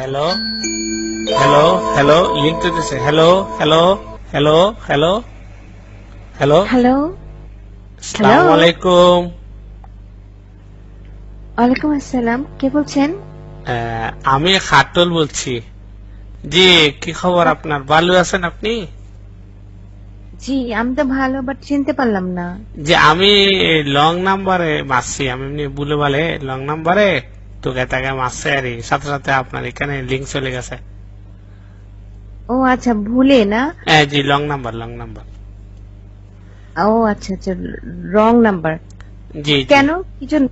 Hello hello hello link দিতেছে hello hello hello hello hello hello আসসালামু আলাইকুম ওয়ালাইকুম আসসালাম। কে বলছেন? আমি খাটল বলছি। জি কি খবর আপনার? ভালো আছেন আপনি? জি আমি তো ভালো বাট চিনতে পারলাম না। যে আমি লং নাম্বারে মারছি আমি এমনি বলে বলে লং নাম্বারে তোকে তাকে মারছে আর সাথে সাথে আপনার এখানে লিঙ্ক চলে গেছে। ও আচ্ছা ভুলে না? হ্যাঁ জি লং নাম্বার লং নাম্বার ও আচ্ছা আচ্ছা রং নাম্বার জি। কেন? কি জন্য?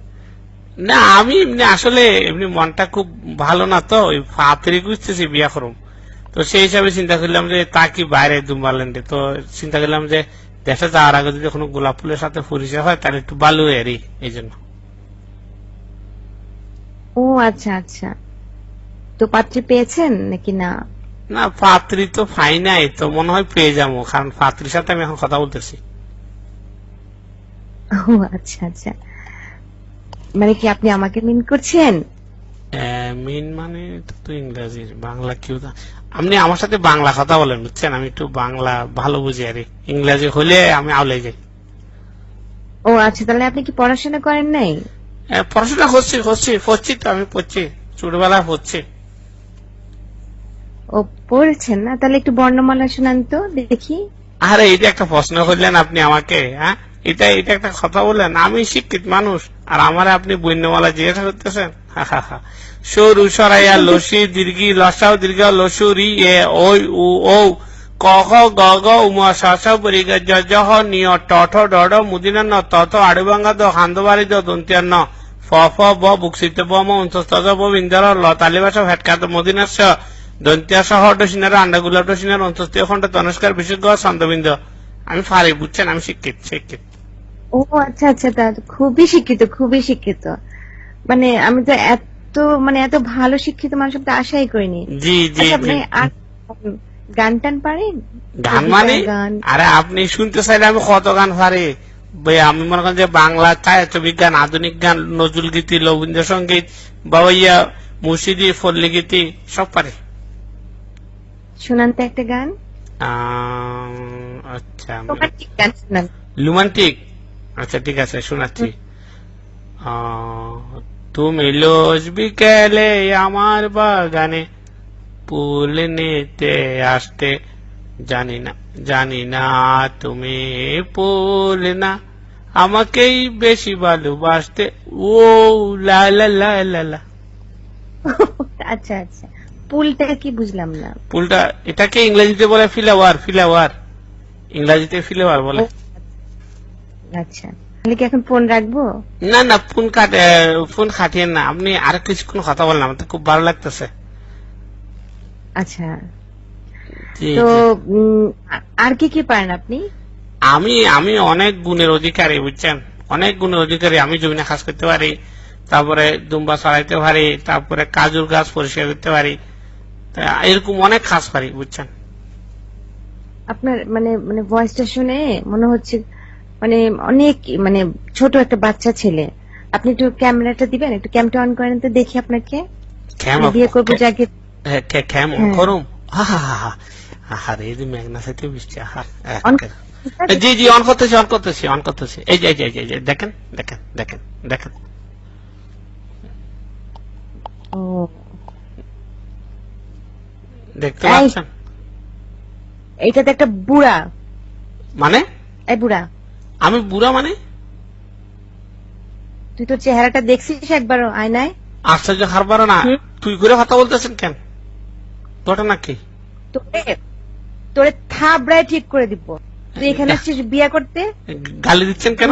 না আমি এমনি আসলে এমনি মনটা খুব ভালো না তো। ওই ফাতরি খুঁজতেছি বিয়া করুম। তো সেই হিসাবে চিন্তা করলাম যে তা কি বাইরে দুম্বারল্যান্ডে? তো চিন্তা করলাম যে দেশে যাওয়ার আগে যদি কোনো গোলাপ ফুলের সাথে পরিচয় হয় তাহলে একটু ভালো এরই এই জন্য। ও আচ্ছা আচ্ছা। তো পাত্রী পেয়েছেন নাকি না? না পাত্রী তো পাই নাই তো মনে হয় পেয়ে যাব কারণ পাত্রীর সাথে আমি এখন কথা বলতেছি। ও আচ্ছা আচ্ছা। মানে কি আপনি আমাকে মিন করছেন? মিন মানে তো ইংরেজি বাংলা কেউ আপনি আমার সাথে বাংলা কথা বলেন বুঝছেন? আমি একটু বাংলা ভালো বুঝি আর কি। ইংরেজি হলে আমি আউলে যাই। ও আচ্ছা তাহলে আপনি কি পড়াশোনা করেন নাই? পড়াশোনা করছি করছি পড়ছি তো আমি পড়ছি। ছোটবেলা পড়ছি ও পড়েছেন না? তাহলে একটু বর্ণমালা শোনান তো দেখি। আরে এটা একটা প্রশ্ন করলেন আপনি আমাকে হ্যাঁ? এটা এটা একটা কথা বললেন। আমি শিক্ষিত মানুষ আর আমার আপনি বন্যমালা জিজ্ঞাসা করতেছেন। সরু সরাইয়া লসি দীর্ঘি লসাও দীর্ঘ লসুরি এ ওই উ ও ক খ গ গ উম স স পরি গ জ জ হ নিয় ট ঠ ড ড মুদিনা ন ত ত আড়ুবাঙ্গা দ হান্দবাড়ি দ দন্তিয়ান দন্তিয়া সহ ডসিনার ডসিনার খণ্ড তনস্কার বিশেষ আমি ফারি বুঝছেন? আমি শিক্ষিত শিক্ষিত। ও আচ্ছা আচ্ছা তা খুবই শিক্ষিত খুবই শিক্ষিত। মানে আমি তো এত মানে এত ভালো শিক্ষিত মানুষ তো আশাই করিনি। জি জি আচ্ছা, আপনি গান টান পারেন? গান মানে? আরে আপনি শুনতে চাইলে আমি কত গান পারি? আমি মনে করেন যে বাংলা ছায়াচ্ছ বিজ্ঞান আধুনিক গান নজরুল গীতি রবীন্দ্রসঙ্গীত বাবাইয়া মুর্শিদি ফল্লি গীতি সব পারি। শোনান তো একটা গান? আচ্ছা রোমান্টিক লুমান্টিক আচ্ছা ঠিক আছে শোনাচ্ছি। তুমি লোজ বিকেলে আমার বাগানে ফুল নিতে আসতে জানি না জানি না তুমি ফুল না আমাকেই বেশি ভালোবাসতে। ও লা লা লা লা লা। আচ্ছা আচ্ছা। পুলটা কি বুঝলাম না। ফুলটা এটাকে ইংরেজিতে বলে ফিলাওয়ার ফিলাওয়ার। ইংরেজিতে ফিলাওয়ার বলে। আচ্ছা। তাহলে কি এখন ফোন রাখব? না না ফোন কাটে ফোন খাটিয়ে না। আপনি আর কিছুক্ষণ কথা বলেন আমার তো খুব ভালো লাগতেছে। আচ্ছা। তো আর কি কি পারেন আপনি? আমি আমি অনেক গুণের অধিকারী বুঝছেন অনেক গুণের অধিকারী আমি জমিনে কাজ করতে পারি তারপরে দুম্বা ছড়াইতে পারি তারপরে কাজুর গাছ পরিষ্কার করতে পারি এরকম অনেক কাজ পারি বুঝছেন আপনার মানে মানে ভয়েসটা শুনে মনে হচ্ছে মানে অনেক মানে ছোট একটা বাচ্চা ছেলে আপনি একটু ক্যামেরাটা দিবেন একটু ক্যামটা অন করেন তো দেখি আপনাকে বিয়ে করব যাকে খ্যাম হ্যাঁ। করুম হা হা হা হা আহারে মেঘনা সাথে বৃষ্টি আহা জি জি অন করতেছি অন করতেছি অন করতেছি। এই যে এই যে দেখেন দেখেন দেখেন দেখেন। দেখতে। পাচ্ছেন? এইটাতে একটা বুড়া। মানে? এই বুড়া। আমি বুড়া মানে? তুই তোর চেহারাটা দেখছিস একবার আয়নায়? আশ্চর্য হারবার না। তুই করে কথা বলতেছেন কেন? ঘটনা কি? তোরে তোরে থাবড়ায় ঠিক করে দিব। তুই এখানে আসছিস বিয়ে করতে? গালি দিচ্ছেন কেন?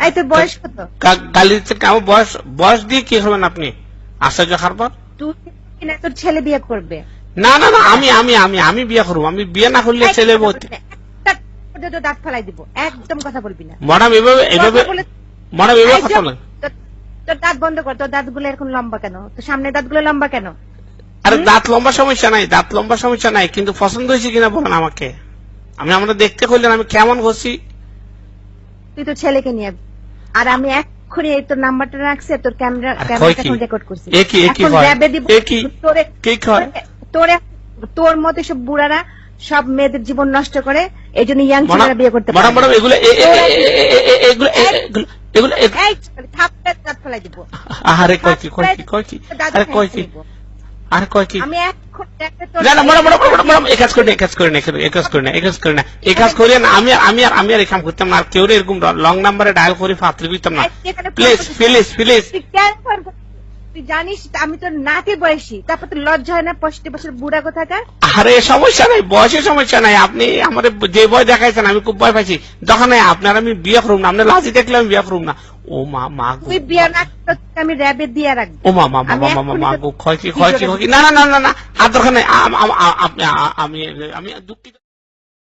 এই তোর বয়স কত? গালি দিচ্ছেন আমার বয়স বয়স দিয়ে কি করবেন আপনি? আশ্চর্য হারবার তুই তোর ছেলে বিয়ে করবে? না না না আমি আমি আমি আমি বিয়ে করব। আমি বিয়ে না করলে ছেলে দাঁত ফালাই দিব। একদম কথা বলবি না। ম্যাডাম এভাবে এভাবে ম্যাডাম এভাবে কথা। বলেন। তোর- তোর দাঁত বন্ধ কর। তোর দাঁতগুলো এরকম লম্বা কেন? তোর সামনে দাঁতগুলো লম্বা কেন? আরে দাঁত লম্বা সমস্যা নাই দাঁত লম্বা সমস্যা নাই কিন্তু পছন্দ হয়েছে কিনা বলেন আমাকে। আমি আমরা দেখতে করলেন আমি কেমন করছি তুই তো ছেলেকে নিয়ে আর আমি এক এক্ষুনি এই তোর নাম্বারটা রাখছে তোর ক্যামেরা ক্যামেরাটা এখন রেকর্ড করছি এ কি, এ কি হয়? এ কি? কি কয়? তোরে তোর মতো সব বুড়ারা সব মেয়েদের জীবন নষ্ট করে এই জন্য ইয়াং ছেলেরা বিয়ে করতে পারে ম্যাডাম এগুলো এগুলো এগুলো এগুলো দাঁত ফেলাই দিব আরে কয় কি কয় কি কয় কি আরে কয় কি। আরে কয় কি? না না এই কাজ করি না এই কাজ করি না এই কাজ করি না এই কাজ করি না এই কাজ করি না। আমি আর আমি আর আমি আর এই কাম করতাম না আর কেউ এরকম লং নাম্বারে ডায়াল করে ফাত্রি দিতাম না। প্লিজ। প্লিজ প্লিজ তুই জানিস আমি তোর নাতি বয়সী তারপর তোর লজ্জা হয় না পঁয়ষট্টি বছর বুড়া কোথাকার? আরে সমস্যা নাই বয়সের সমস্যা নাই। আপনি আমার যে ভয় দেখাইছেন আমি খুব ভয় পাইছি। যখন আপনার আমি বিয়ে করুম না আপনার লাজি দেখলে আমি বিয়ে করুম না। ও মা মা তুই বিয়ে না আমি র্যাবে দিয়ে রাখব। ও মা মা মা মা মা মা মা তো- গো ক্ষয় কি না না না না না আর দরকার নেই আম- আমি আমি দুঃখিত।